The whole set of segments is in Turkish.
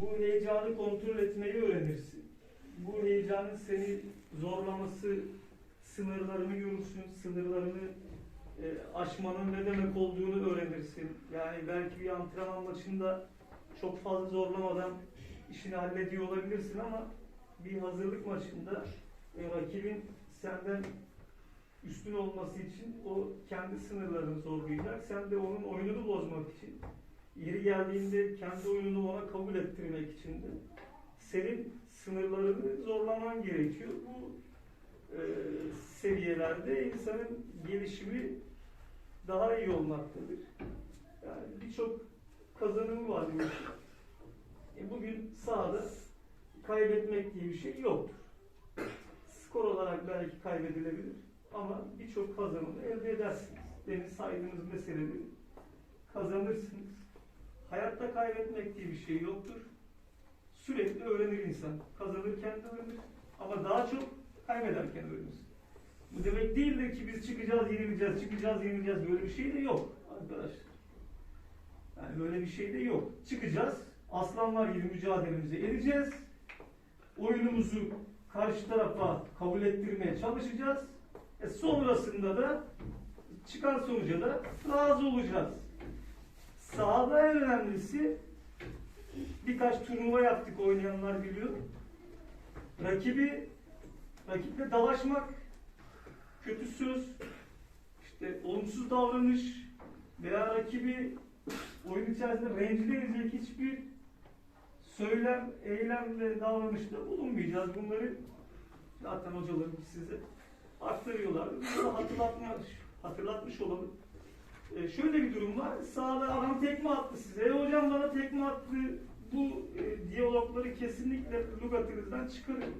bu heyecanı kontrol etmeyi öğrenirsin. Bu heyecanın seni zorlaması, sınırlarını görürsün, sınırlarını e, aşmanın ne demek olduğunu öğrenirsin. Yani belki bir antrenman maçında çok fazla zorlamadan işini hallediyor olabilirsin ama bir hazırlık maçında e, rakibin senden üstün olması için o kendi sınırlarını zorlayacak. Sen de onun oyununu bozmak için, yeri geldiğinde kendi oyununu ona kabul ettirmek için de senin sınırlarını zorlaman gerekiyor. Bu e, seviyelerde insanın gelişimi daha iyi olmaktadır. Yani birçok kazanımı var. E bugün sahada kaybetmek diye bir şey yoktur. Skor olarak belki kaybedilebilir ama birçok kazanımı elde edersiniz. Demin saydığınız meseleleri kazanırsınız. Hayatta kaybetmek diye bir şey yoktur. Sürekli öğrenir insan. Kazanırken de öğrenir ama daha çok kaybederken öğrenir. Bu demek değildir ki biz çıkacağız, yenileceğiz, çıkacağız, yenileceğiz. Böyle bir şey de yok arkadaşlar. Yani böyle bir şey de yok. Çıkacağız, aslanlar gibi mücadelemizi edeceğiz. Oyunumuzu karşı tarafa kabul ettirmeye çalışacağız. E sonrasında da çıkan sonuca da razı olacağız. Sahada en önemlisi birkaç turnuva yaptık oynayanlar biliyor. Rakibi rakiple dalaşmak, kötü söz, işte olumsuz davranış veya rakibi oyun içerisinde rencide edecek hiçbir söylem, eylem ve davranışta bulunmayacağız. Bunları zaten hocalarımız size aktarıyorlar. Bunu hatırlatmış, hatırlatmış olalım. Ee, şöyle bir durum var. Sağda adam tekme attı size. E, hocam bana tekme attı. Bu e, diyalogları kesinlikle lügatınızdan çıkarın.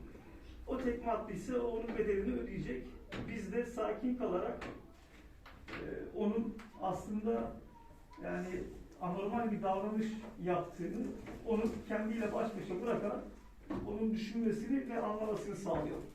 O tekme attıysa onun bedelini ödeyecek. Biz de sakin kalarak e, onun aslında yani anormal bir davranış yaptığını, onu kendiyle baş başa bırakarak onun düşünmesini ve anlamasını sağlayalım.